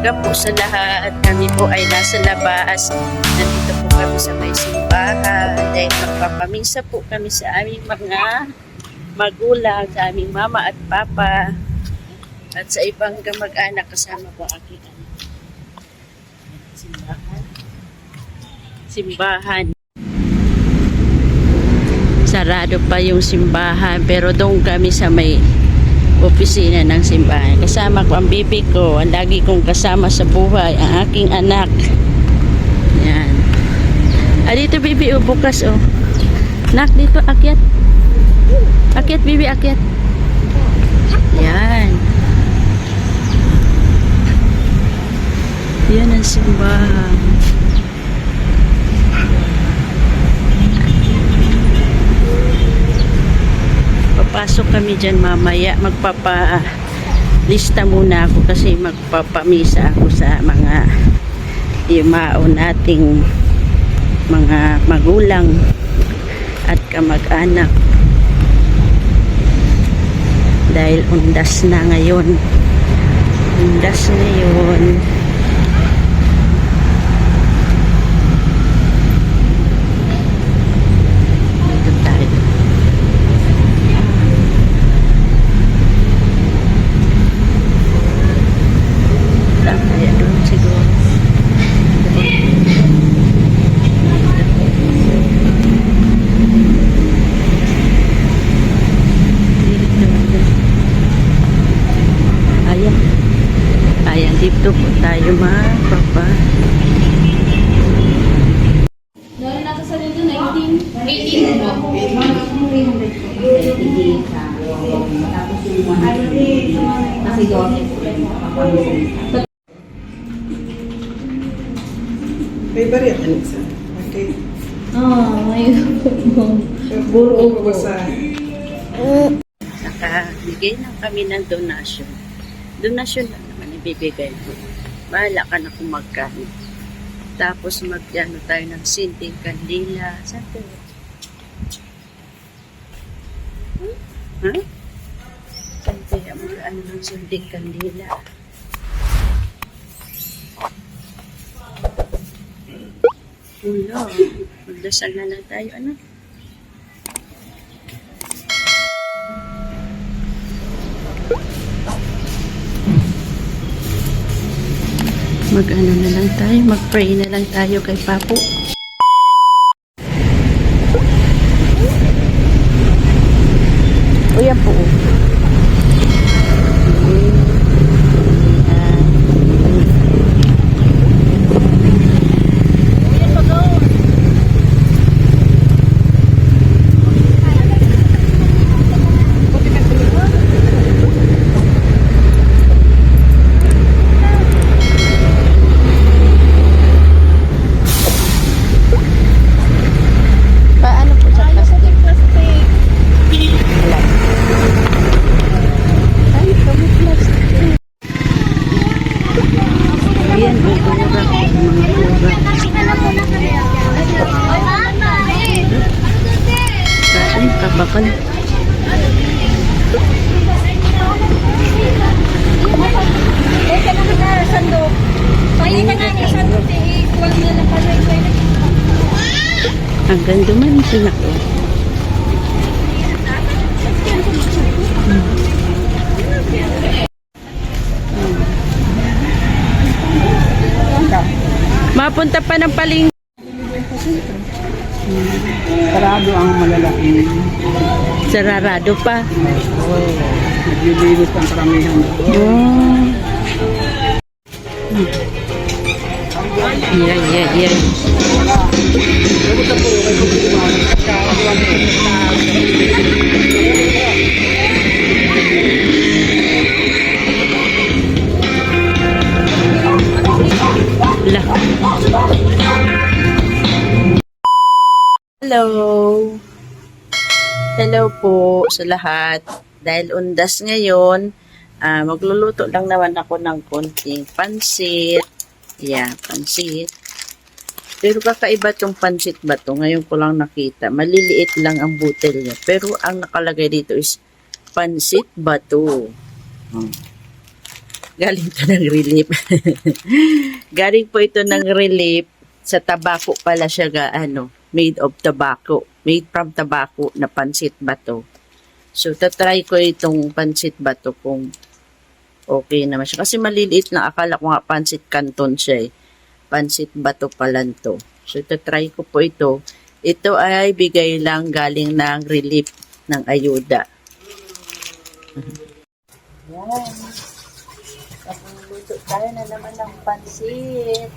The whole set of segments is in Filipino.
umaga po sa lahat. Kami po ay nasa labas. Nandito po kami sa may simbahan. Dahil magpapamisa po kami sa aming mga magulang, sa aming mama at papa. At sa ibang kamag-anak kasama po aking anak. Simbahan. Simbahan. Sarado pa yung simbahan pero doon kami sa may opisina ng simbahan. Kasama ko ang bibi ko, ang lagi kong kasama sa buhay, ang aking anak. Yan. Ah, dito bibi, oh, bukas oh. Nak, dito, akyat. Akyat, bibi, akyat. Yan. Yan ang simbahan. Papasok kami dyan mamaya. Magpapa lista muna ako kasi magpapamisa ako sa mga yumao nating mga magulang at kamag-anak. Dahil undas na ngayon. Undas ngayon dito tayo Lang kaya doon siguro. Ayan. Ayan, dito po tayo mga papa. Dahil nasa sa nito 19, 18 po. Kasi 12 po rin papamisin. Favorite ano sa? Okay. Ah, may Buro po. Sa Nakabigay lang kami ng donasyon. Donasyon lang naman ibibigay ko. Bahala ka na kung magkano. Tapos mag-ano tayo ng sinting kandila. Saan to? Ha? Saan kaya mag-ano ng sinting kandila? Wala. Magdasal na lang tayo. Ano? Mag-ano na lang tayo, mag-pray na lang tayo kay Papo. O yan po. Paano po sa plastic? Wala. Ay, kami plastic. Ayan, bubura. Mga bura. Saan? Kabakan. Teka naman na, sandok. Pakita ka nga ni sandok. Equal na lang pala yung pwede. Hanggang dumating ako. Mapunta pa ng paling Sarado ang malalaki. sararado pa. Oo. Naglilinis ang karamihan. Oh. Yeah, yeah, yeah. Lah. Hello. Hello po sa lahat. Dahil undas ngayon, ah, magluluto lang naman ako ng konting pansit. Yeah, pansit. Pero kakaiba tong pansit ba to? Ngayon ko lang nakita. Maliliit lang ang butel niya. Pero ang nakalagay dito is pansit bato. Hmm. Galing to ng relief. Galing po ito ng relief. Sa tabako pala siya ga, ano, made of tobacco. Made from tobacco na pansit bato. So, tatry ko itong pansit bato kung okay naman siya. Kasi maliliit lang. Akala ko nga pansit canton siya eh. Pansit bato pala to. So, tatry ko po ito. Ito ay bigay lang galing ng relief ng ayuda. Yan. Luto tayo na naman ng pansit.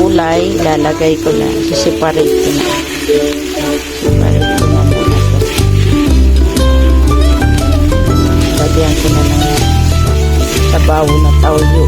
Kulay. Lalagay ko na. Siseparate ko na. Separate ko na muna ito. Lagyan ko na ng sabaw na tawyo.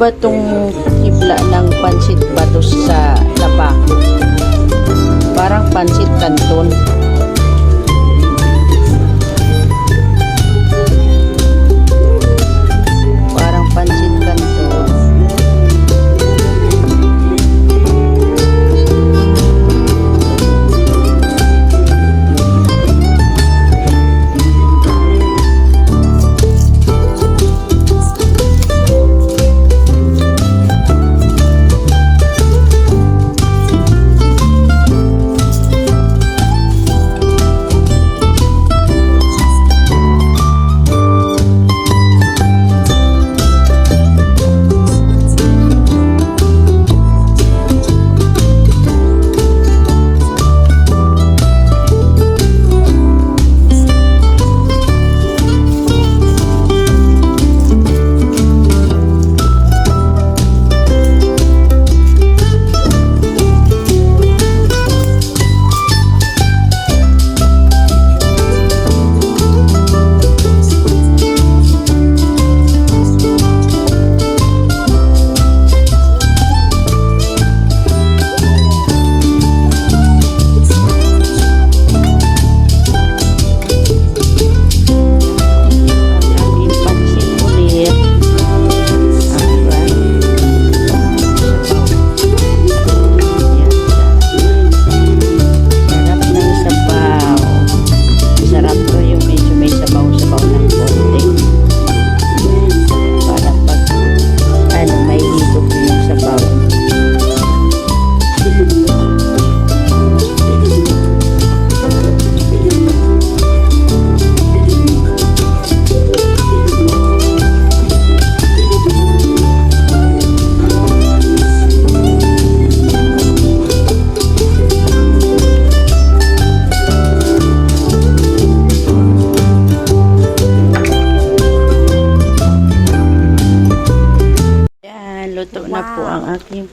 Kakaiba tong hibla ng pansit batos sa tabako. Parang pansit kanton.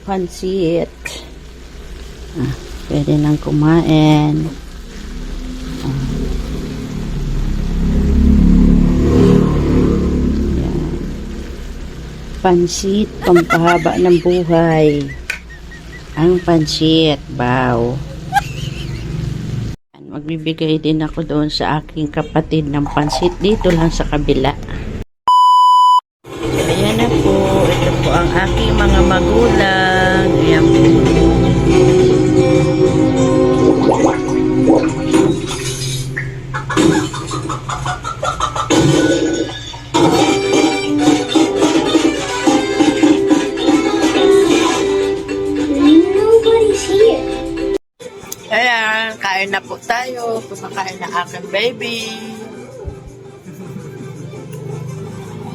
Pansit. Ah, pwede nang kumain. Ah. Yan. Pansit, pampahaba ng buhay. Ang pansit, baw. Magbibigay din ako doon sa aking kapatid ng pansit dito lang sa kabila. Baby.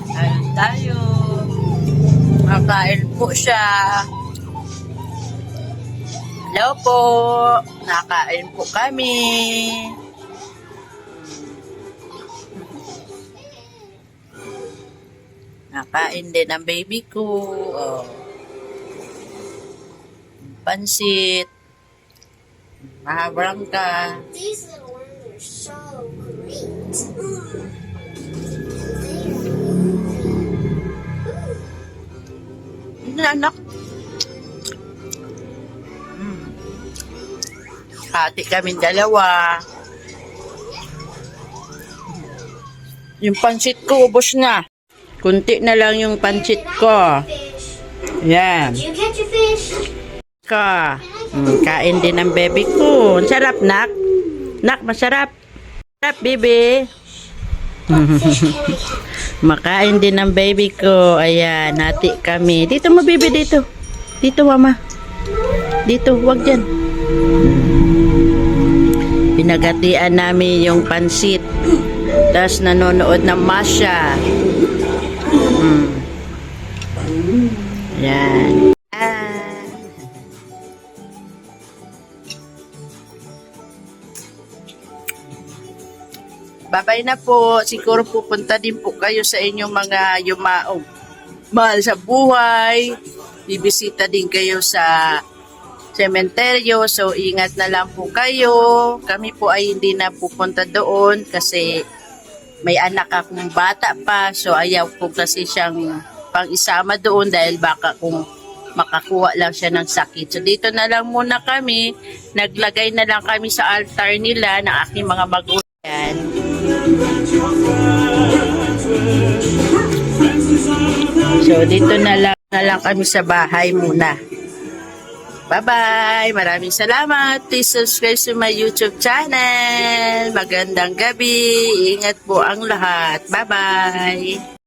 Kain tayo. Makain po siya. Hello po. Nakain po kami. Nakain din ang baby ko. Oh. Pansit. Mahabrang ka. Are so great. Na, anak. Mm. Hati kami dalawa. Yung pansit ko, ubos na. Kunti na lang yung pansit ko. Yan. Ka. Mm, kain din ng baby ko. Ang sarap, nak. Nak, masarap. Sarap, baby. Makain din ng baby ko. Ayan, hati kami. Dito mo, baby, dito. Dito, mama. Dito, wag dyan. Pinagatian namin yung pansit. Tapos nanonood ng Masha. Mm. Yan. Babay na po. Siguro pupunta din po kayo sa inyong mga yumaong mahal sa buhay. Bibisita din kayo sa sementeryo. So, ingat na lang po kayo. Kami po ay hindi na pupunta doon kasi may anak akong bata pa. So, ayaw po kasi siyang pang isama doon dahil baka kung makakuha lang siya ng sakit. So dito na lang muna kami. Naglagay na lang kami sa altar nila ng aking mga magulang. So dito na lang, na lang kami sa bahay muna. Bye-bye! Maraming salamat! Please subscribe to my YouTube channel. Magandang gabi! Ingat po ang lahat. Bye-bye!